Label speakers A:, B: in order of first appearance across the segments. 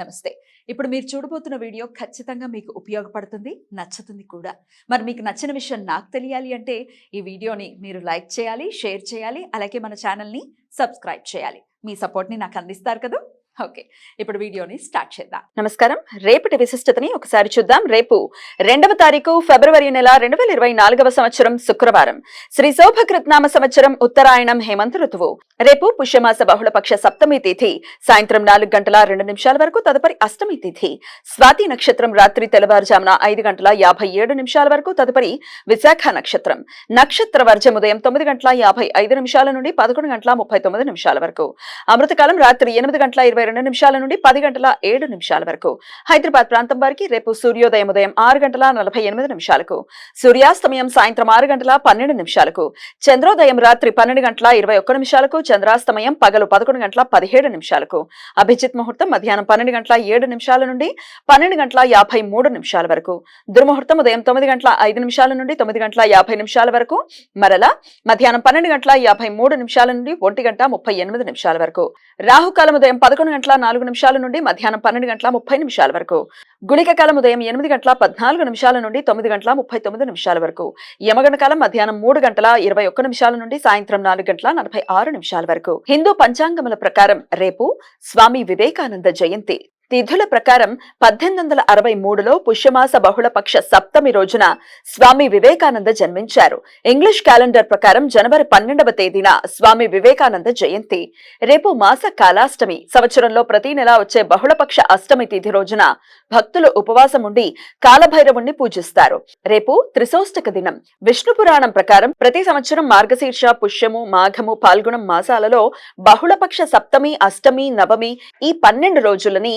A: నమస్తే. ఇప్పుడు మీరు చూడబోతున్న వీడియో ఖచ్చితంగా మీకు ఉపయోగపడుతుంది నచ్చుతుంది కూడా. మరి మీకు నచ్చిన విషయం నాకు తెలియాలి అంటే ఈ వీడియోని మీరు లైక్ చేయాలి షేర్ చేయాలి అలాగే మన ఛానల్ని సబ్స్క్రైబ్ చేయాలి. మీ సపోర్ట్ని నాకు అందిస్తారు కదా? ఓకే. ఇప్పుడు వీడియోని స్టార్ట్ చేద్దాం.
B: నమస్కారం. రేపటి విశిష్టతని ఒకసారి చూద్దాం. రేపు రెండవ తారీఖు ఫిబ్రవరి నెల రెండు వేల ఇరవై నాలుగవ సంవత్సరం శుక్రవారం. శ్రీ శోభకృత్నామ సంవత్సరం ఉత్తరాయణం హేమంత ఋతువు. రేపు పుష్యమాస బహుళపక్ష సప్తమి తిథి. సాయంత్రం నాలుగు గంటల రెండు నిమిషాల వరకు తదుపరి అష్టమి తిథి. స్వాతి నక్షత్రం రాత్రి తెల్లవారుజామున ఐదు గంటల యాభై ఏడు నిమిషాల వరకు తదుపరి విశాఖ నక్షత్రం. నక్షత్ర వర్జం ఉదయం తొమ్మిది గంటల యాభై ఐదు నిమిషాల నుండి పదకొండు గంటల ముప్పై ముప్పై తొమ్మిది నిమిషాల వరకు. అమృతకాలం రాత్రి ఎనిమిది గంటల ఇరవై రెండు నిమిషాల నుండి పది గంటల ఏడు నిమిషాల వరకు. హైదరాబాద్ ప్రాంతం వారికి రేపు సూర్యోదయం ఉదయం ఆరు గంటల నలభై ఎనిమిది నిమిషాలకు. సూర్యాస్తమయం సాయంత్రం ఆరు గంటల పన్నెండు నిమిషాలకు. చంద్రోదయం రాత్రి పన్నెండు గంటల ఇరవై ఒక్క నిమిషాలకు. చంద్రాస్తమయం పగలు పదకొండు గంటల పదిహేడు నిమిషాలకు. అభిజిత్ ముహూర్తం మధ్యాహ్నం పన్నెండు గంటల ఏడు నిమిషాల నుండి పన్నెండు గంటల యాభై మూడు నిమిషాల వరకు. దుర్ముహూర్తం ఉదయం తొమ్మిది గంటల ఐదు నిమిషాల నుండి తొమ్మిది గంటల యాభై నిమిషాల వరకు. మరలా మధ్యాహ్నం పన్నెండు గంటల యాభై మూడు నిమిషాల నుండి ఒంటి గంట ముప్పై ఎనిమిది నిమిషాల వరకు. రాహుకాలం ఉదయం పదకొండు గంటల నాలుగు నిమిషాల నుండి మధ్యాహ్నం పన్నెండు గంటల ముప్పై నిమిషాల వరకు. గుళిక కాలం ఉదయం ఎనిమిది గంటల పద్నాలుగు నిమిషాల నుండి తొమ్మిది గంటల ముప్పై తొమ్మిది నిమిషాల వరకు. యమగండ కాలం మధ్యాహ్నం మూడు గంటల ఇరవై ఒక్క నిమిషాల నుండి సాయంత్రం నాలుగు గంటల నలభై ఆరు నిమిషాల వరకు. హిందూ పంచాంగముల ప్రకారం రేపు స్వామి వివేకానంద జయంతి. తిథుల ప్రకారం పద్దెనిమిది వందల అరవై మూడులో పుష్యమాస బహుళపక్ష సప్తమి రోజున స్వామి వివేకానంద జన్మించారు. ఇంగ్లీష్ క్యాలెండర్ ప్రకారం జనవరి పన్నెండవ తేదీన స్వామి వివేకానంద జయంతి. రేపు మాస కాలాష్టమి సంవత్సరంలో ప్రతి నెల వచ్చే బహుళపక్ష అష్టమి తిథి రోజున భక్తులు ఉపవాసం ఉండి కాలభైరవుణ్ణి పూజిస్తారు. రేపు త్రిశోష్టక దినం. విష్ణు పురాణం ప్రకారం ప్రతి సంవత్సరం మార్గశీర్ష పుష్యము మాఘము పాల్గొనం మాసాలలో బహుళపక్ష సప్తమి అష్టమి నవమి ఈ పన్నెండు రోజులని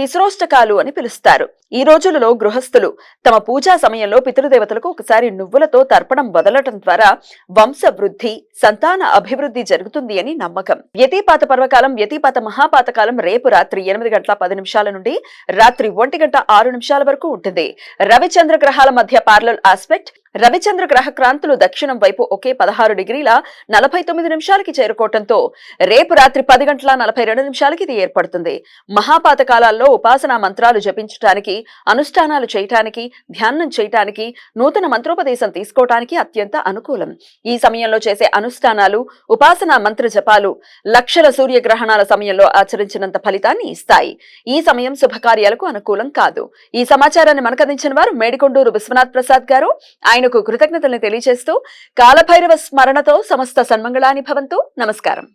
B: తిస్రోష్టకాలు అని పిలుస్తారు. ఈ రోజులలో గృహస్థులు తమ పూజా సమయంలో పితృదేవతలకు ఒకసారి నువ్వులతో తర్పణం వదలటం ద్వారా వంశ వృద్ధి సంతాన అభివృద్ధి జరుగుతుంది అని నమ్మకం. వ్యతిపాత పర్వకాలం వ్యతిపాత మహాపాతకాలం రేపు రాత్రి ఎనిమిది గంటల పది నిమిషాల నుండి రాత్రి ఒంటి గంట ఆరు నిమిషాల వరకు ఉంటుంది. రవిచంద్ర గ్రహాల మధ్య పార్లల్ ఆస్పెక్ట్ రవిచంద్ర గ్రహ క్రాంతులు దక్షిణం వైపు ఒకే పదహారు డిగ్రీల నలభై తొమ్మిది నిమిషాలకి చేరుకోవటంతో రేపు రాత్రి పది గంటల నలభై రెండు నిమిషాలకి ఇది ఏర్పడుతుంది. మహాపాత ఉపాసనా మంత్రాలు జపించటానికి అనుష్ఠానాలు చేయటానికి ధ్యానం చేయటానికి నూతన మంత్రోపదేశం తీసుకోవటానికి అత్యంత అనుకూలం. ఈ సమయంలో చేసే అనుష్ఠానాలు ఉపాసనా మంత్ర జపాలు లక్షల సూర్యగ్రహణాల సమయంలో ఆచరించినంత ఫలితాన్ని ఇస్తాయి. ఈ సమయం శుభకార్యాలకు అనుకూలం కాదు. ఈ సమాచారాన్ని మనకందించిన వారు మేడికొండూరు విశ్వనాథ్ ప్రసాద్ గారు. ఆయనకు కృతజ్ఞతల్ని తెలియజేస్తూ కాలభైరవ స్మరణతో సమస్త సన్మంగళాని భవంతు. నమస్కారం.